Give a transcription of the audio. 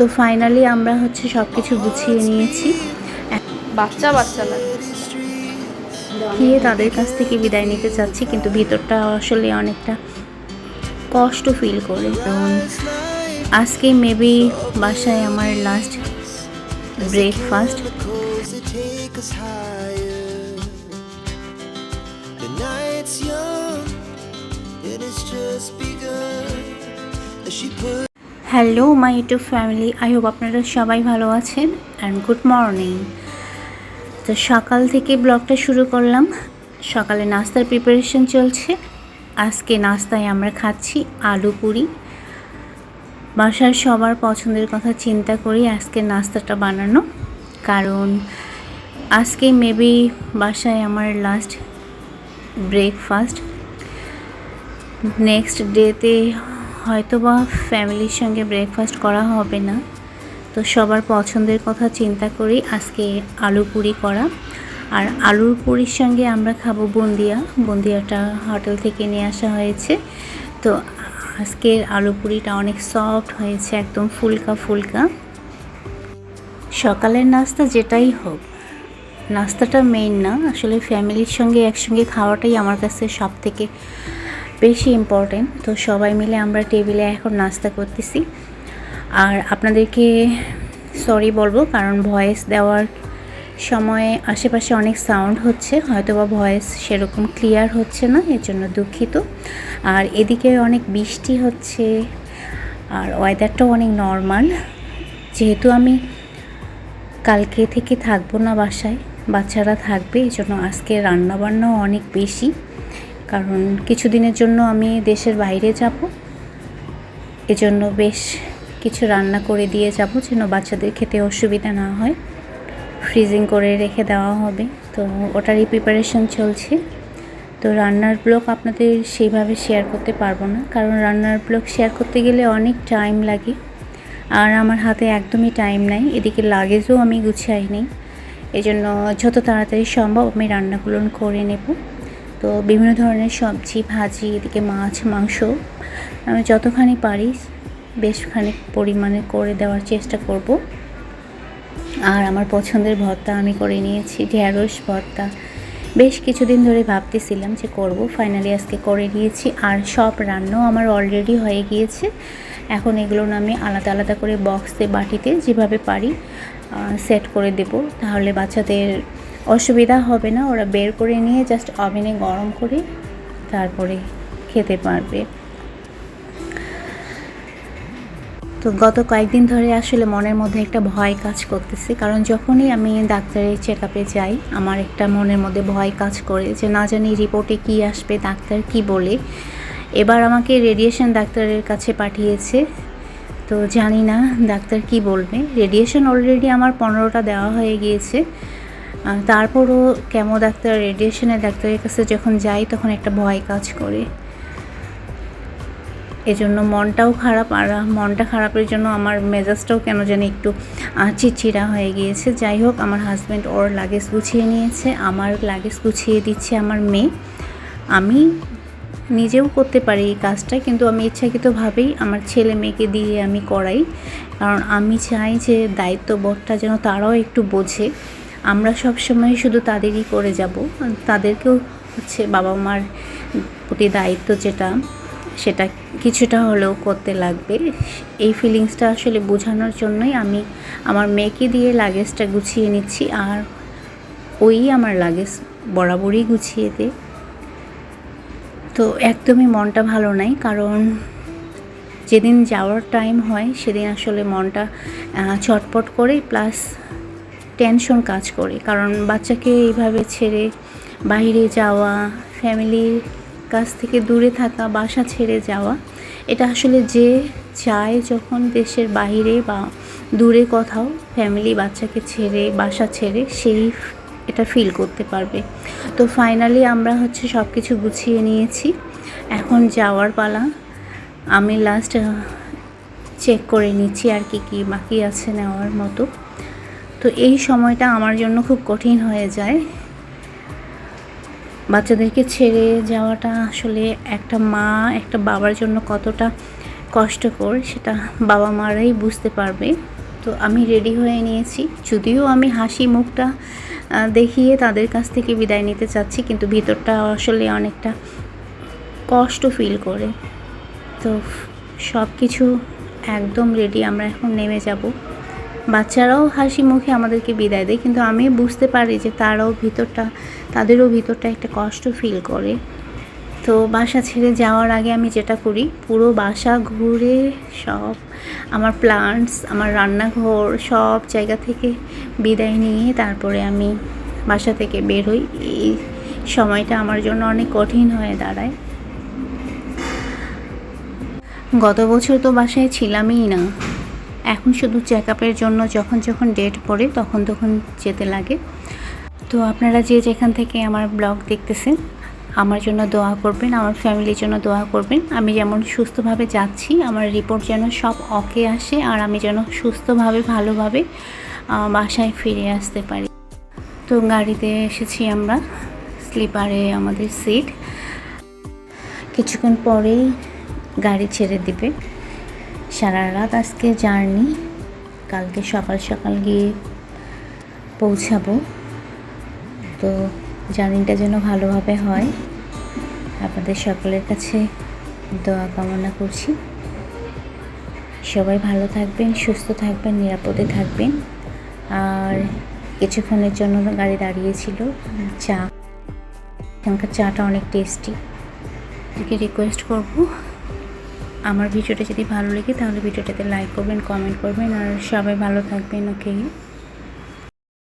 তো ফাইনালি আমরা হচ্ছে সব কিছু গুছিয়ে নিয়েছি। বাচ্চা বাচ্চা লাগে গিয়ে তাদের কাছ থেকে বিদায় নিতে চাচ্ছি কিন্তু ভিতরটা আসলে অনেকটা কষ্ট ফিল করে। কারণ আজকে মেবি বাসায় আমার last breakfast she put hello, my YouTube family. I hope আপনারা সবাই ভালো আছেন অ্যান্ড গুড মর্নিং তো সকাল থেকে ব্লগটা শুরু করলাম। সকালে নাস্তার প্রিপারেশন চলছে। আজকে নাস্তায় আমরা খাচ্ছি আলু পুরি। বাসার সবার পছন্দের কথা চিন্তা করি আজকে নাস্তাটা বানানো। কারণ আজকে মেবি বাসায় আমার লাস্ট ব্রেকফাস্ট নেক্সট ডেতে হয়তো বা ফ্যামিলির সঙ্গে ব্রেকফাস্ট করা হবে না। তো সবার পছন্দের কথা চিন্তা করি আজকে আলু পুরি করা। আর আলুর পুরির সঙ্গে আমরা খাব বুন্দিয়া। বুন্দিয়াটা হোটেল থেকে নিয়ে আসা হয়েছে। তো আজকের আলু পুরিটা অনেক সফট হয়েছে, একদম ফুলকা ফুলকা। সকালের নাস্তা যেটাই হোক, নাস্তাটা মেইন না। আসলে ফ্যামিলির সঙ্গে একসঙ্গে খাওয়াটাই আমার কাছে সব থেকে বেশি ইম্পর্টেন্ট তো সবাই মিলে আমরা টেবিলে এখন নাস্তা করতেছি। আর আপনাদেরকে সরি বলব, কারণ ভয়েস দেওয়ার সময়ে আশেপাশে অনেক সাউন্ড হচ্ছে হয়তো বা ভয়েস সেরকম ক্লিয়ার হচ্ছে না এর জন্য দুঃখিত। আর এদিকে অনেক বৃষ্টি হচ্ছে, আর ওয়েদারটাও অনেক নর্মাল যেহেতু আমি কালকে থেকে থাকব না বাসায়, বাচ্চারা থাকবে এই জন্য আজকে রান্নাবান্নাও অনেক বেশি। কারণ কিছুদিনের জন্য আমি দেশের বাইরে যাব। এজন্য বেশ কিছু রান্না করে দিয়ে যাব যেন বাচ্চাদের খেতে অসুবিধা না হয়। ফ্রিজিং করে রেখে দেওয়া হবে। তো ওটারই প্রিপারেশন চলছে। তো রান্নার ব্লগ আপনাদের সেইভাবে শেয়ার করতে পারব না। কারণ রান্নার ব্লগ শেয়ার করতে গেলে অনেক টাইম লাগে। আর আমার হাতে একদমই টাইম নাই। এদিকে লাগেজও আমি গুছাই নেই এজন্য যত তাড়াতাড়ি সম্ভব আমি রান্নাগুলো করে নেব। তো বিভিন্ন ধরনের সবজি, ভাজি, এদিকে মাছ, মাংস আমি যতখানি পারি বেশ খানিক পরিমাণে করে দেওয়ার চেষ্টা করব। আর আমার পছন্দের ভর্তা আমি করে নিয়েছি ঢ্যাঁড়স ভর্তা। বেশ কিছুদিন ধরে ভাবতেছিলাম যে করব ফাইনালি আজকে করে নিয়েছি। আর সব রান্নাও আমার অলরেডি হয়ে গিয়েছে। এখন এগুলো আমি আলাদা আলাদা করে বক্সে বাটিতে যেভাবে পারি সেট করে দেব। তাহলে বাচ্চাদের অসুবিধা হবে না, ওরা বের করে নিয়ে জাস্ট ওভেনে গরম করে তারপরে খেতে পারবে। তো গত কয়েকদিন ধরে আসলে মনের মধ্যে একটা ভয় কাজ করতেছে, কারণ যখনই আমি ডাক্তারের চেক আপে যাই, আমার একটা মনের মধ্যে ভয় কাজ করে যে না জানি রিপোর্টে কি আসবে, ডাক্তার কি বলে। এবার আমাকে রেডিয়েশন ডাক্তারের কাছে পাঠিয়েছে, তো জানি না ডাক্তার কি বলবে। রেডিয়েশন অলরেডি আমার পনেরোটা দেওয়া হয়ে গিয়েছে তারপরও কেমো ডাক্তার রেডিয়েশনের ডাক্তারের কাছে যখন যাই তখন একটা ভয় কাজ করে। এজন্য মনটাও খারাপ আর মনটা খারাপের জন্য আমার মেজাজটাও কেন জানি একটু চিড়চিড়া হয়ে গিয়েছে। যাই হোক, আমার হাজব্যান্ড ওর লাগেজ গুছিয়ে নিয়েছে, আমার লাগেজ গুছিয়ে দিচ্ছে আমার মেয়ে। আমি নিজেও করতে পারি এই কাজটা, কিন্তু আমি ইচ্ছাকৃতভাবেই আমার ছেলে মেয়েকে দিয়ে আমি করাই। কারণ আমি চাই যে দায়িত্ববোধটা যেন তারাও একটু বোঝে। আমরা সব সময় শুধু তাদেরই করে যাব। তাদেরকেও হচ্ছে বাবা মার প্রতি দায়িত্ব যেটা, সেটা কিছুটা হলেও করতে লাগবে। এই ফিলিংসটা আসলে বোঝানোর জন্যই আমি আমার মেয়েকে দিয়ে লাগেজটা গুছিয়ে নিচ্ছি আর ওই আমার লাগেজ বরাবরই গুছিয়ে দেয় তো একদমই মনটা ভালো নাই, কারণ যেদিন যাওয়ার টাইম হয়, সেদিন আসলে মনটা ছটপট করে প্লাস টেনশন কাজ করে। কারণ বাচ্চাকে এইভাবে ছেড়ে বাইরে যাওয়া, ফ্যামিলির কাছ থেকে দূরে থাকা, বাসা ছেড়ে যাওয়া, এটা আসলে যে চায় যখন দেশের বাইরে বা দূরে কোথাও ফ্যামিলি বাচ্চাকে ছেড়ে, বাসা ছেড়ে সেই এটা ফিল করতে পারবে। তো ফাইনালি আমরা হচ্ছে সব কিছু গুছিয়ে নিয়েছি। এখন যাওয়ার পালা। আমি লাস্ট চেক করে নিচ্ছি আর কি কি বাকি আছে নেওয়ার মতো। তো এই সময়টা আমার জন্য খুব কঠিন হয়ে যায়। বাচ্চাদেরকে ছেড়ে যাওয়াটা আসলে একটা মা, একটা বাবার জন্য কতটা কষ্টকর সেটা বাবা মারাই বুঝতে পারবে। তো আমি রেডি হয়ে নিয়েছি। যদিও আমি হাসি মুখটা দেখিয়ে তাদের কাছ থেকে বিদায় নিতে চাচ্ছি, কিন্তু ভিতরটা আসলে অনেকটা কষ্ট ফিল করে। তো সব কিছু একদম রেডি আমরা এখন নেমে যাব। বাচ্চারাও হাসি মুখে আমাদেরকে বিদায় দেয়, কিন্তু আমি বুঝতে পারি যে তারাও ভিতরটা, তাদেরও ভিতরটা একটা কষ্ট ফিল করে। তো বাসা ছেড়ে যাওয়ার আগে আমি যেটা করি, পুরো বাসা ঘুরে সব আমার প্লান্টস আমার রান্নাঘর, সব জায়গা থেকে বিদায় নিয়ে তারপরে আমি বাসা থেকে বের হই। এই সময়টা আমার জন্য অনেক কঠিন হয়ে দাঁড়ায়। গত বছর তো বাসায় ছিলামই না। এখন শুধু চেক আপের জন্য যখন যখন ডেট পড়ে তখন তখন যেতে লাগে। তো আপনারা যে যেখান থেকে আমার ব্লগ দেখতেছেন, আমার জন্য দোয়া করবেন, আমার ফ্যামিলির জন্য দোয়া করবেন। আমি যেমন সুস্থভাবে যাচ্ছি, আমার রিপোর্ট যেন সব অকে আসে আর আমি যেন সুস্থভাবে, ভালোভাবে বাসায় ফিরে আসতে পারি। তো গাড়িতে এসেছি আমরা স্লিপারে আমাদের সিট কিছুক্ষণ পরেই গাড়ি ছেড়ে দিবে। সারা রাত আজকে জার্নি। কালকে সকাল সকাল গিয়ে পৌঁছাবো। তো জার্নিটা যেন ভালোভাবে হয়। আপনাদের সকলের কাছে দোয়া কামনা করছি। সবাই ভালো থাকবেন, সুস্থ থাকবেন, নিরাপদে থাকবেন। আর কিছুক্ষণের জন্য গাড়ি দাঁড়িয়েছিল। চা এখানকার চাটা অনেক টেস্টি রিকোয়েস্ট করব আমার ভিডিওটা যদি ভালো লাগে, তাহলে ভিডিওটাতে লাইক করবেন কমেন্ট করবেন, আর সবাই ভালো থাকবেন ওকে